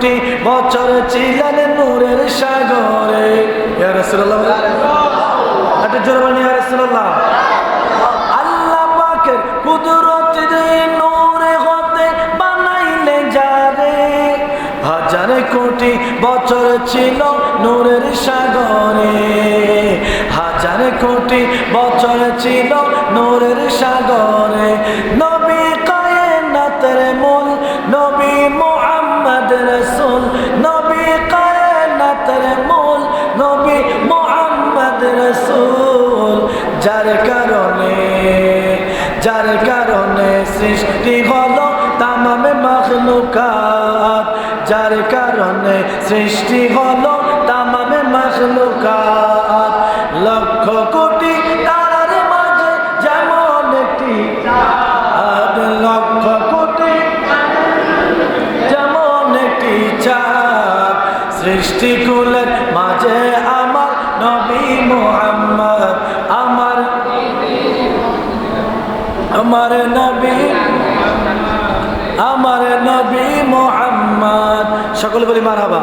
কোটি বছর ছিলেন নূরের সাগরে। হাজার কোটি বছর ছিল নূরের সাগরে। হাজার কোটি বছর ছিল নূরের সাগরে। রসুল যার কারণে যার কারণে সৃষ্টি হলো তামামে মখলুকাত যার কারণে সৃষ্টি হলো সকলে বলি মার হাবা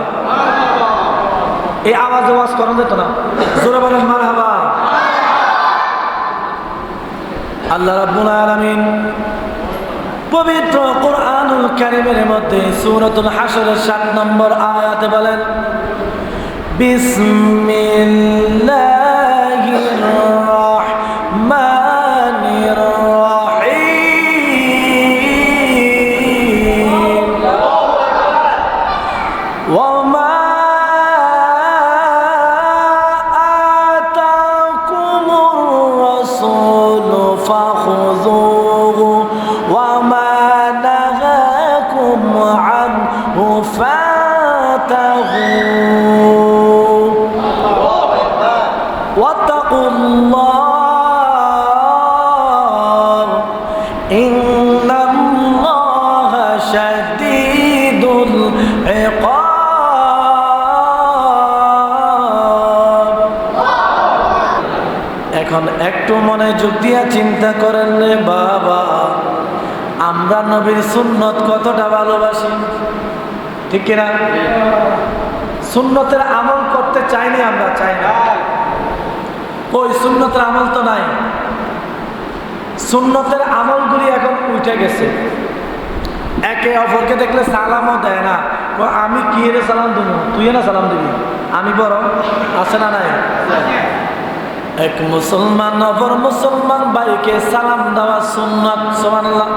এই আওয়াজ আওয়াজ করা যেত না। জোরে বলেন মার হাবা আল্লাহ রাব্বুল আলামিন পবিত্র কোরআনুল কারীমের মধ্যে সূরাতুল হাশরের 7 নম্বর আয়াতে বলেন, বিসমিল্লাহির فاتهوا واتقوا الله إن الله شديد العقاب এখন একটু মনে যোগ দিয়া চিন্তা করেন রে বাবা আমরা নবীর সুন্নত কতটা ভালোবাসি ঠিক কিনা? সুন্নতের আমল করতে চাইনি আমরা, চাই না। ওই সুন্নতের আমল তো নাই। সুন্নতের আমলগুলি এখন উঠে গেছে। একে অপরকে দেখলে সালামও দেয় না। আমি কি রে সালাম দেবো? তুই না সালাম দিবি? আমি বরং আছে না নাই? এক মুসলমান অপর মুসলমান ভাইকে সালাম দেওয়া সুন্নত, সুবহানাল্লাহ।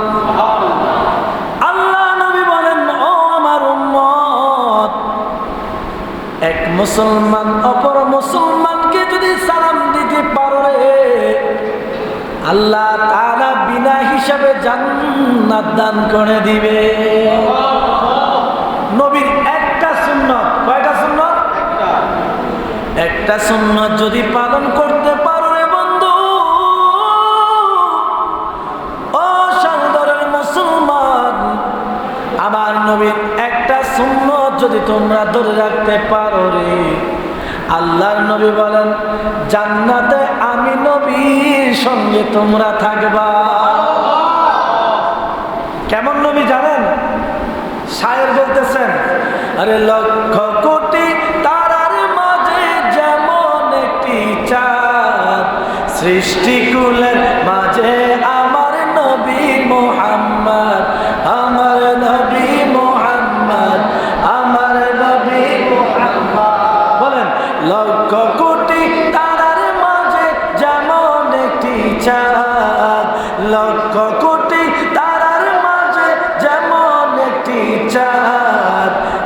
এক মুসলমান, অপর মুসলমানকে যদি সালাম দিতে পারো আল্লাহ তাআলা বিনা হিসাবে জান্নাত দান করে দিবে। নবীর একটা সুন্নত, কয়টা সুন্নত? একটা সুন্নত যদি পালন করতে পারো রে বন্ধু, ও সাগরের মুসলমান, আমার নবীর একটা সুন্নত যদি তোমরা ধরে রাখতে পারো রে, আল্লাহর নবী বলেন, জান্নাতে আমি নবীর সঙ্গে তোমরা থাকবা। কেমন নবী জানেন? সায়ের বলতেছেন, আরে লক্ষ কোটি তারার মাঝে যেমন একটি চাঁদ, সৃষ্টিকুলের মাঝে আমার কোটি তারার মাঝে যেমন সৃষ্টিকুলের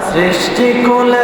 মাঝে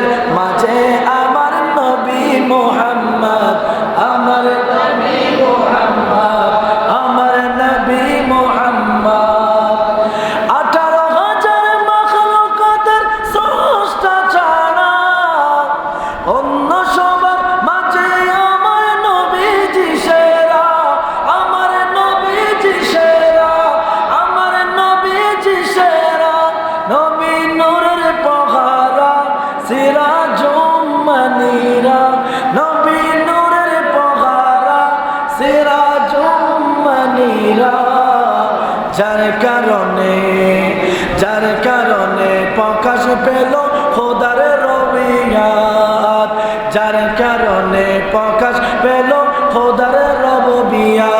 প্রাণীরা যার কারণে যার কারণে প্রকাশ পেল খোদার রবিয়াত। যার কারণে প্রকাশ পেল খোদার রবিয়াত।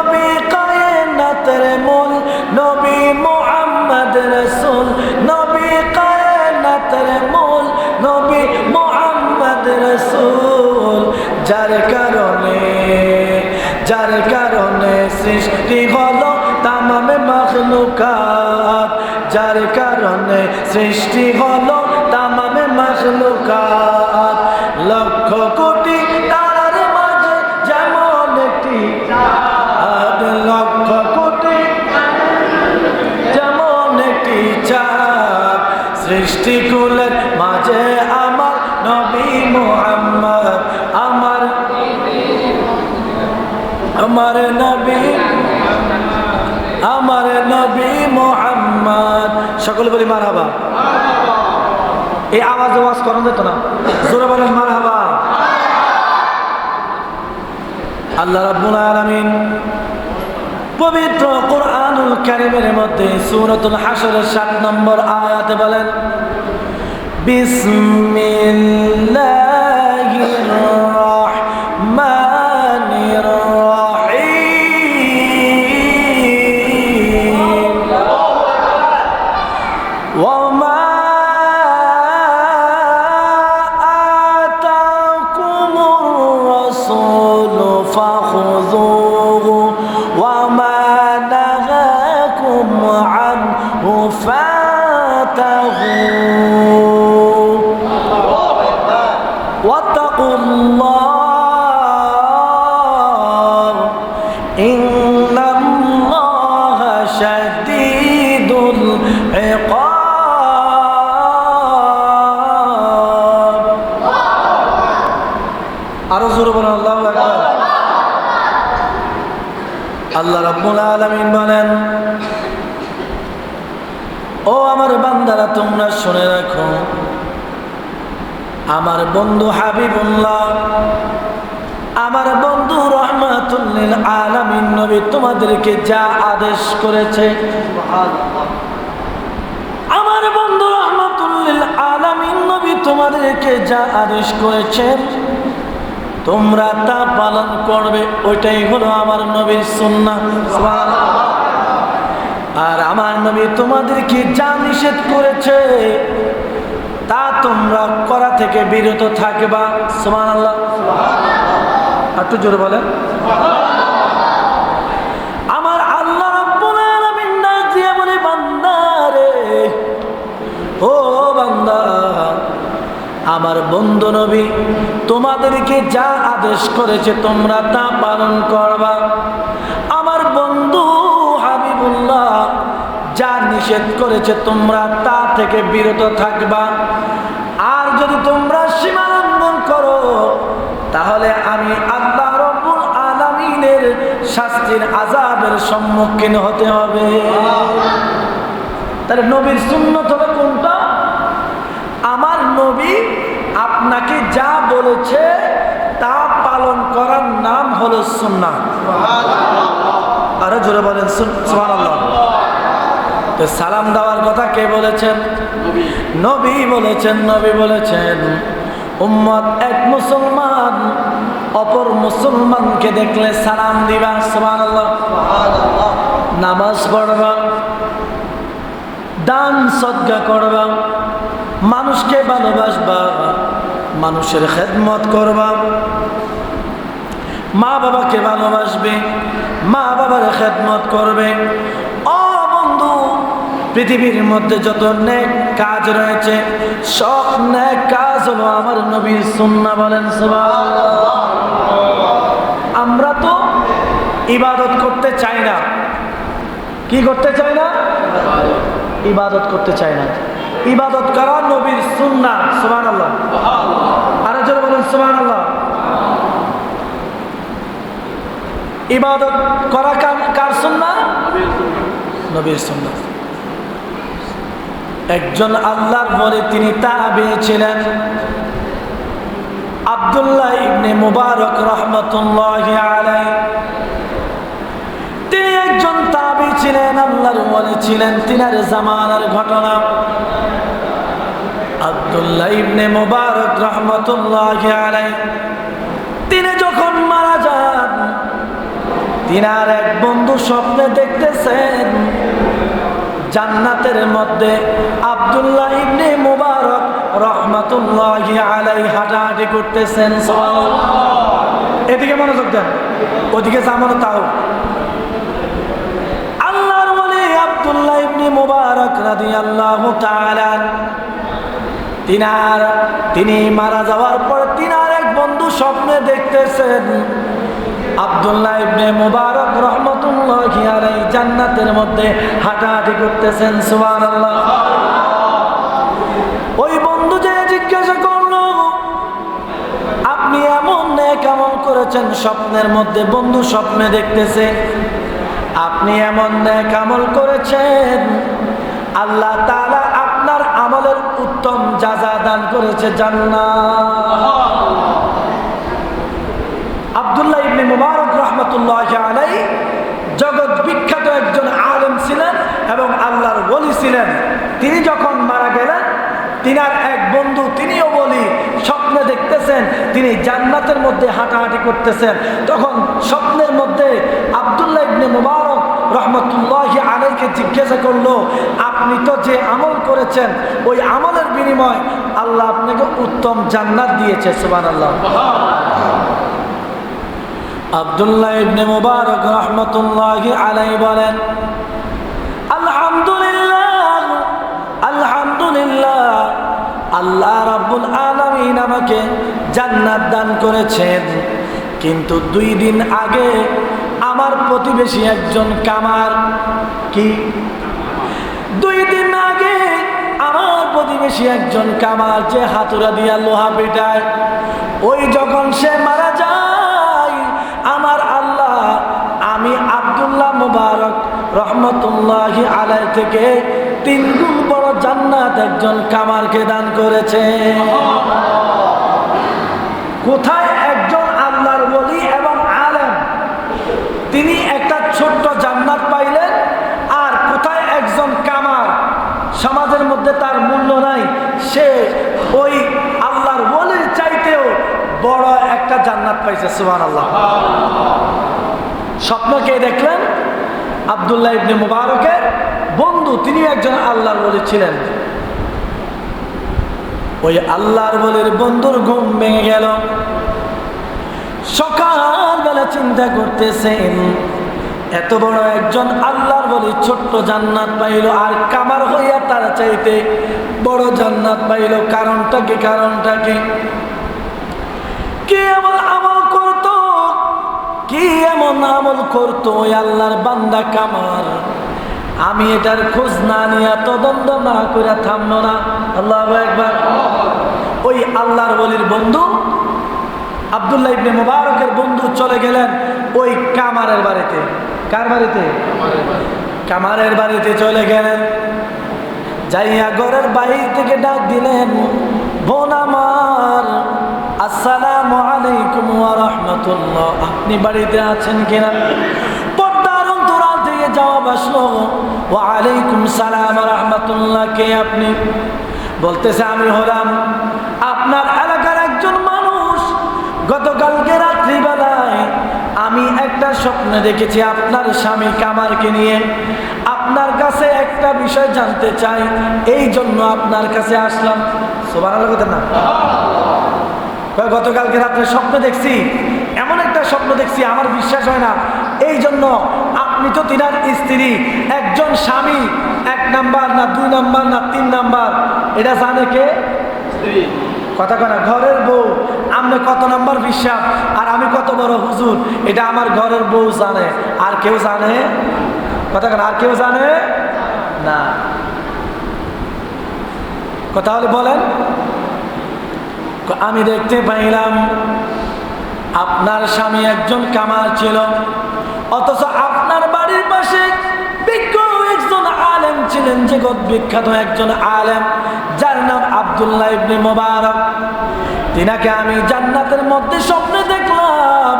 রাসূল, যার কারণে যার কারণে সৃষ্টি হলো তামামে মখলুকাত। যার কারণে সৃষ্টি হলো তামামে মখলুকাত। লক্ষ সকলে বলি মার হাবা এই আওয়াজ আওয়াজ করা যেত না। জোরে বলেন মার হাবা আল্লাহ রাব্বুল আলামিন পবিত্র কোরআনুল কারিমের মধ্যে সূরাতুল হাশরের 7 নম্বর আয়াতে বলেন, বিসমিল্লাহির আমার বন্ধু হাবিবুল্লাহ, আমার বন্ধু রহমাতুল্লিল আলামিন নবী তোমাদেরকে যা আদেশ করেছে আমার বন্ধু রহমাতুল্লিল আলামিন নবী তোমাদেরকে যা আদেশ করেছেন তোমরা তা পালন করবে, ওইটাই হলো আমার নবীর সুবহানাল্লাহ। আর আমার নবী তোমাদেরকে যা নিষেধ করেছে তা তোমরা করা থেকে বিরত থাকবা। সুবহানাল্লাহ। একটু জোরে বলেন। আমার আল্লাহ বলে রে, ও বান্দা, আমার বন্ধু নবী, তোমাদেরকে যা আদেশ করেছে তোমরা তা পালন করবা। যা নিষেধ করেছে তোমরা তা থেকে বিরত থাকবা। আর যদি তোমরা সীমা লঙ্ঘন করো, তাহলে আমি আল্লাহ রব্বুল আলামিনের শাস্তির আজাবের সম্মুখীন হতে হবে। তাহলে নবীর সুন্নত হবে কোনটা? আমার নবী আপনাকে যা বলেছে তা পালন করার নাম হলো সুন্নাহ আরও জোরে বলেন সুবহানাল্লাহ। তো সালাম দেওয়ার কথা কে বলেছেন? নবী। বলেছেন নবী বলেছেন উম্মত এক মুসলমান অপর মুসলমানকে দেখলে সালাম দিবা নামাজ পড়বা দান সদ্গা করবা মানুষকে ভালোবাসবা মানুষের খেদমত করবা। মা বাবাকে ভালোবাসবে মা বাবার খেদমত করবে পৃথিবীর মধ্যে যত নেক কাজ রয়েছে সব নেক কাজ হলো আমার নবীর সুন্না বলেন। আমরা তো ইবাদত করতে চাই না। কি করতে চাই না? ইবাদত করতে চাই না। ইবাদত করা নবীর সুন্না সুবান আল্লাহ আরও জোরে বলেন সুবান আল্লাহ ইবাদত করা কার- কার সুন্না নবীর সুন্না একজন আল্লাহর বলে তিনি তাবে ছিলেন আব্দুল্লাহ ইবনে মুবারক রহমতুল্লাহ আলাই তিনি একজন তাবি ছিলেন, আল্লাহর ওয়ালি ছিলেন, তিনার জামানার ঘটনা। আব্দুল্লাহ ইবনে মুবারক রহমতুল্লাহ আলাই তিনি যখন মারা যান, তিনার এক বন্ধু স্বপ্নে দেখতেছেন জান্নাতের মধ্যে আব্দুল্লাহ ইবনে মুবারক রহমতুল্লাহ আলাই হাঁটাহাঁটি করতেছেন। এদিকে মনোযোগ দেন ওদিকে জামানো তাও। আল্লাহর বলে আব্দুল্লাহ ইবনে মুবারক রাদিয়াল্লাহু তাআলা তিনার তিনি মারা যাওয়ার পর তিনার এক বন্ধু স্বপ্নে দেখতেছেন। আব্দুল্লাহ ইবনে মুবারক রহমতুল্লাহি আলাইহি জান্নাতের মধ্যে হাঁটাহাঁটি করতেছেন, সুবহানাল্লাহ। ওই বন্ধু যে জিজ্ঞাসা করল, আপনি এমন নেক আমল করেছেন স্বপ্নের মধ্যে, বন্ধু স্বপ্নে দেখতেছে। আপনি এমন নেক আমল করেছেন, আল্লাহ তাআলা আপনার আমলের উত্তম যাজা দান করেছে জান্নাত। আব্দুল্লাহ ইবনে মুবারক রহমতুল্লাহ আলাই এবং আল্লাহর বলি ছিলেন। তিনি যখন মারা গেলেন, তিনার এক বন্ধু, তিনিও বলি স্বপ্নে দেখতেছেন, তিনি জান্নাতের মধ্যে হাঁটাহাঁটি করতেছেন। তখন স্বপ্নের মধ্যে আব্দুল্লাহ ইবনে মুবারক রহমতুল্লাহ আলাইকে জিজ্ঞাসা করল, আপনি তো যে আমল করেছেন, ওই আমলের বিনিময় আল্লাহ আপনাকে উত্তম জান্নাত দিয়েছে। সুবান আল্লাহ আব্দুল্লাহ ইবনে মুবারক রহমতুল্লাহ আলাই বলেন আল্লাহ রাব্বুল আলমিন আমাকে জান্নাত দান করেছেন। কিন্তু দুই দিন আগে আমার প্রতিবেশী একজন কামার, কি? দুই দিন আগে আমার প্রতিবেশী একজন কামার যে হাতুরা দিয়া লোহা পেটায়, ওই যখন সে মারা যায়, আমার আল্লাহ, আমি আব্দুল্লাহ মুবারক রহমতুল্লাহ আলাই থেকে তিন গুণ জান্নাত একজন কামারকে দান করেছে। কোথায় একজন আল্লাহর বলি এবং আলেম? তিনি একটা ছোট্ট জান্নাত পাইলেন, আর কোথায় একজন কামার? সমাজের মধ্যে তার মূল্য নাই, সে ওই আল্লাহর বলির চাইতেও বড় একটা জান্নাত পাইছে সুবান আল্লাহ স্বপ্ন কে দেখলেন আবদুল্লাহ ইবনে মুবারকের বন্ধু তিনি একজন আল্লাহর বলি ছিলেন। ওই আল্লাহর বলির বন্ধুর ঘুম ভেঙে গেল। সকালবেলা চিন্তা করতেছেন, এত বড় একজন আল্লাহর বলি ছোট্ট জান্নাত পাইল আর কামার হইয়া তার চাইতে বড় জান্নাত পাইল। কারণটা কি কারণটা কি? কি এমন আমল করত? কি এমন আমল করতো ওই আল্লাহর বান্দা কামার? আমি এটার খোঁজ না নিয়ে তদন্ত না করে থামবো না। আল্লাহ একবার ওই আল্লাহর বলির বন্ধু, আবদুল্লাহ ইবনে মুবারকের বন্ধু চলে গেলেন ওই কামারের বাড়িতে। কার বাড়িতে? কামারের বাড়িতে চলে গেলেন। যাইয়া ঘরের বাহির থেকে ডাক দিলেন, বোন আমার, আসসালামু আলাইকুম ওয়া রাহমাতুল্লাহ। আপনি বাড়িতে আছেন কিনা? পর্দার অন্তরাল থেকে জবাব আসলো ওয়া আলাইকুম সালাম ওয়া রাহমাতুল্লাহ, কে আপনি? বলতেছে, আমি হলাম আপনার এলাকার একজন মানুষ। গতকালকে রাত্রিবেলায় আমি একটা স্বপ্নে দেখেছি আপনার স্বামী কামারকে নিয়ে। আপনার কাছে একটা বিষয় জানতে চাই, এই জন্য আপনার কাছে আসলাম। সোবার কথা না? গতকালকে রাত্রে স্বপ্ন দেখছি, এমন একটা স্বপ্ন দেখছি, আমার বিশ্বাস হয় না। এই জন্য আপনার আমি তো তিনার স্ত্রী একজন স্বামী এক নাম্বার না দুই নাম্বার না তিন নাম্বার এটা জানে কে? কথা কনা ঘরের বউ। আপনি কত নাম্বার বিশ্বাস? আর আমি কত বড় হুজুর এটা আমার ঘরের বউ জানে। আর কেউ জানে? কথা কনা আর কেউ জানে? না। কথা হলে বলেন। আমি দেখতে পাইলাম আপনার স্বামী একজন কামার ছিল। অথচ আপনার ছিলেন জগৎ বিখ্যাত একজন আলেম, যার নাম আবদুল্লাহ ইবনে মোবারক। তিনাকে আমি জান্নাতের মধ্যে স্বপ্নে দেখলাম।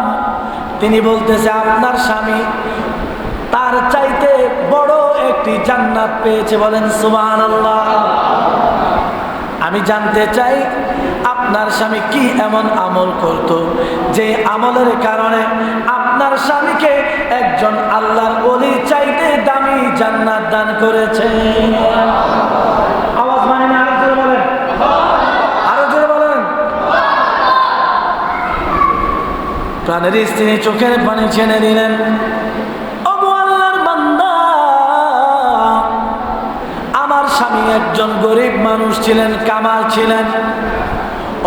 তিনি বলতেছে, আপনার স্বামী তার চাইতে বড় একটি জান্নাত পেয়েছে। বলেন, সুবহানাল্লাহ। আমি জানতে চাই আপনার স্বামী কি এমন আমল করত? যে আমলের কারণে আপনার স্বামীকে একজন আল্লাহর অলি চাইতে দামি জান্নাত দান করেছে। মানে বলেন। বলেন। প্রাণের স্ত্রী চোখের পানি ছেড়ে দিলেন। আমার স্বামী একজন গরিব মানুষ ছিলেন কামাল ছিলেন।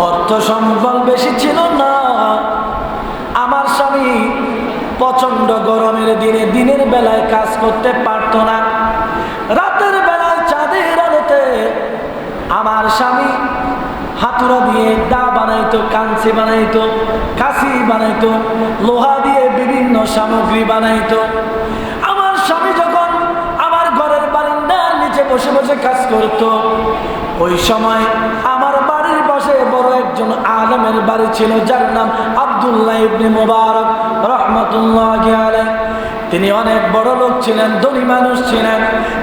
অর্থ সম্বল বেশি ছিল না। আমার স্বামী প্রচণ্ড গরমের দিনে দিনের বেলায় কাজ করতে পারতো না। রাতের বেলায় চাঁদের আলোতে আমার স্বামী হাতুড়া দিয়ে দা বানাইতো, কাঞ্চি বানাইতো, কাশি বানাইতো, লোহা দিয়ে বিভিন্ন সামগ্রী বানাইতো। আমার স্বামী যখন আমার ঘরের বারিন্দার নিচে বসে বসে কাজ করত, ওই সময় ছিল যার নাম আবদুল্লাহ ইবনে মোবারক, রহমতুল্লাহ আলাইহ। তিনি অনেক বড় লোক ছিলেন, ধনী মানুষ ছিলেন।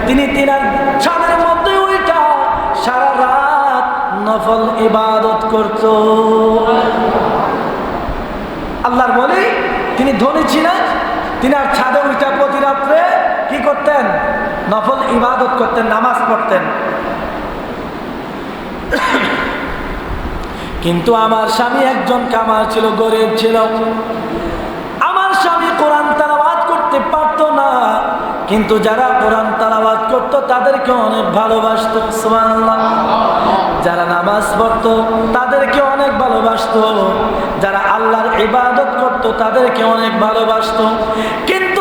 তিনি তিনার ছাদের মধ্যে ওইটা সারা রাত নফল ইবাদত করত। আল্লাহর বলি, তিনি ধনী ছিলেন তিনি আর ছাদে উঠে প্রতি রাত্রে কি করতেন? নফল ইবাদত করতেন, নামাজ পড়তেন। কিন্তু আমার স্বামী একজন কামার ছিল, গরিব ছিল। আমার স্বামী কোরআন তালাবাদ করতে পারতো না, কিন্তু যারা কোরআন তালাবাদ করতো, তাদেরকে অনেক ভালোবাসত যারা নামাজ পড়তো, তাদেরকে অনেক ভালোবাসতো। যারা আল্লাহর ইবাদত করতো, তাদেরকে অনেক ভালোবাসত। কিন্তু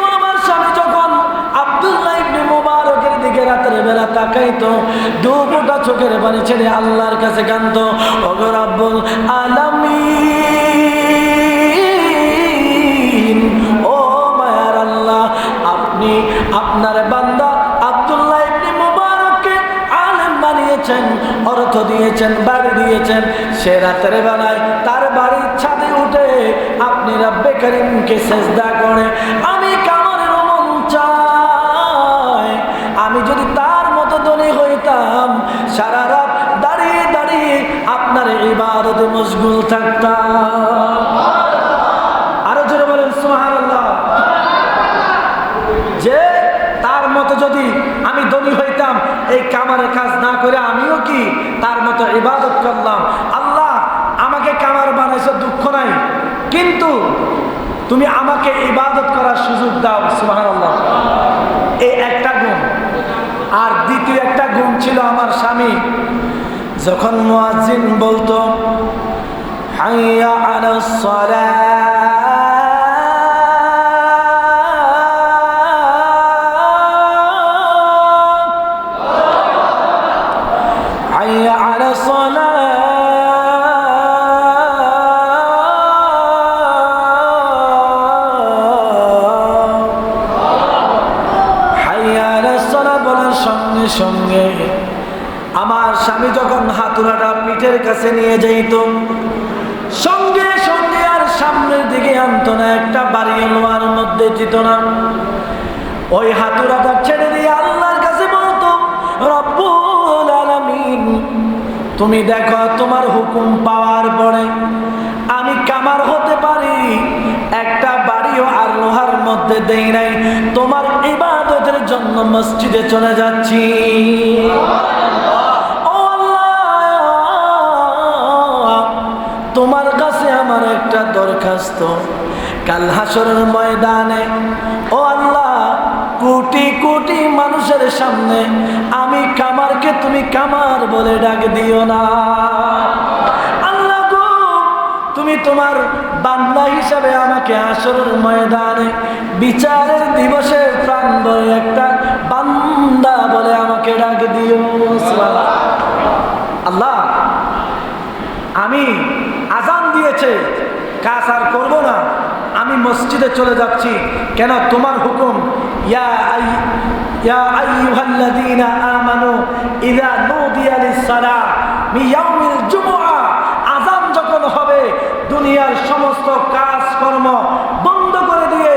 রাতের বেলা তাকাইতো, দু চোখের পানি ছেড়ে আল্লাহর কাছে কান্ত ও মায়ার আল্লাহ, আপনি আপনার বান্দা ইবনে মুবারককে আলেম বানিয়েছেন, অর্থ দিয়েছেন, বাড়ি দিয়েছেন, সে রাতের বেলায় তার বাড়ির ছাদে উঠে আপনি রাব্বে করিমকে সেজদা করে মশগুল থাকতাম আরও জোরে বলেন, সুবহানাল্লাহ। যে তার মতো যদি আমি ধনী হইতাম, এই কামারের কাজ না করে আমিও কি তার মতো ইবাদত করলাম? আল্লাহ আমাকে কামার বানাইছো, দুঃখ নাই। কিন্তু তুমি আমাকে ইবাদত করার সুযোগ দাও, সুবহানাল্লাহ। এই একটা গুণ। আর দ্বিতীয় একটা গুণ ছিল আমার স্বামী। যখন মুয়াজ্জিন বলতো আলাস সালাহ বলার সঙ্গে আমার স্বামী যখন হাতুড়াটা পিঠের কাছে নিয়ে যাইত তুমি দেখো তোমার হুকুম পাওয়ার পরে আমি কামার হতে পারি, একটা বাড়িও আর লোহার মধ্যে দেই নাই, তোমার ইবাদতের জন্য মসজিদে চলে যাচ্ছি। তোমার কাছে আমার একটা দরখাস্ত, কাল হাসরের ময়দানে, ও আল্লাহ কোটি কোটি মানুষের সামনে আমি কামারকে তুমি কামার বলে ডাক দিও না। আল্লাহ তুমি তোমার বান্দা হিসাবে আমাকে আসরের ময়দানে বিচারের দিবসে প্রাণ বলে একটা বান্দা বলে আমাকে ডাক দিও। আল্লাহ, আমি আজান দিয়েছে, কাজ আর করব না। আমি মসজিদে চলে যাচ্ছি। কেন? তোমার হুকুম, ইয়া আই, ইয়া আইয়ুহাল্লাযীনা আমানু ইযা নুদিয়া লিস-সালাহ আজান যখন হবে, দুনিয়ার সমস্ত কাজকর্ম বন্ধ করে দিয়ে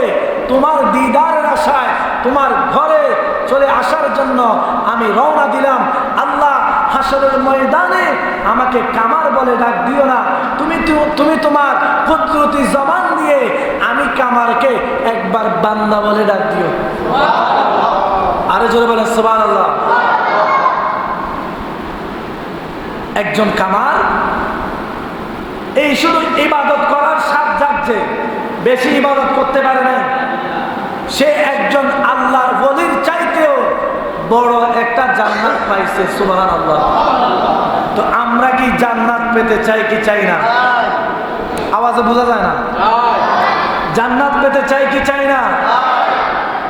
তোমার দিদারের আশায় তোমার ঘরে চলে আসার জন্য আমি রওনা দিলাম। আল্লাহ হাসরের ময়দানে আমাকে কামার বলে ডাক দিও না। তুমি তোমার কুদরতি জবান দিয়ে আমি কামারকে একবার বান্দা বলে ডাক দিও। আরে জোরে বলে সোবান আল্লাহ একজন কামার, এই শুধু ইবাদত করার সাত যাচ্ছে বেশি ইবাদত করতে পারে নাই। সে একজন আল্লাহর বলির চাইতেও বড় একটা জান্নাত পাইছে সুবাহান আল্লাহ তো আমরা কি জান্নাত পেতে চাই কি চাই না? আওয়াজে বোঝা যায় না। জান্নাত পেতে চাই কি চাই না?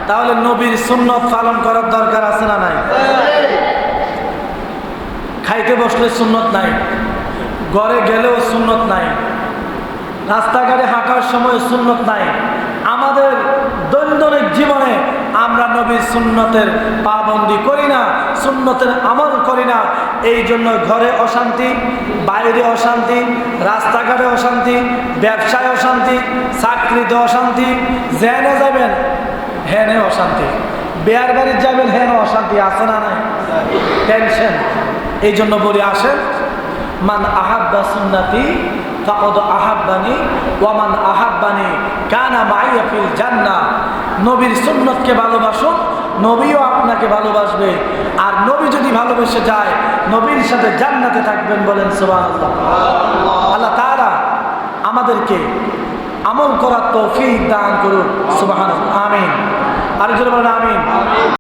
তাহলে নবীর সুন্নত পালন করার দরকার আছে না নাই? খাইতে বসলে সুন্নত নাই। ঘরে গেলেও সুন্নত নাই। রাস্তাঘাটে হাঁটার সময় সুন্নত নাই। আমাদের দৈনন্দিন জীবনে আমরা নবীর সুন্নতের পাবন্দি করি না, সুন্নতের আমল করি না। এই জন্য ঘরে অশান্তি, বাইরে অশান্তি, রাস্তাঘাটে অশান্তি, ব্যবসায় অশান্তি, চাকরিতে অশান্তি জেনে যাবেন হ্যানে অশান্তি। বেয়ার বাড়ির যাবেন হ্যান অশান্তি, আছে না নাই? টেনশন। এই জন্য বলি আসেন, মান আহাব্বা সুন্নাতি ফাকদ আহাব্বানি ওয়ামান আহাব্বানি কানা মাইয়া ফিল জান্নাহ। নবীর সুন্নতকে ভালোবাসুন নবীও আপনাকে ভালোবাসবে। আর নবী যদি ভালোবেসে যায়, নবীর সাথে জান্নাতে থাকবেন বলেন সুবহানাল্লাহ। আল্লাহ তাআলা আমাদেরকে আমল করার তৌফিক দান করুন সুবহানাল্লাহ। আমিন। আর জোরে বলেন আমিন।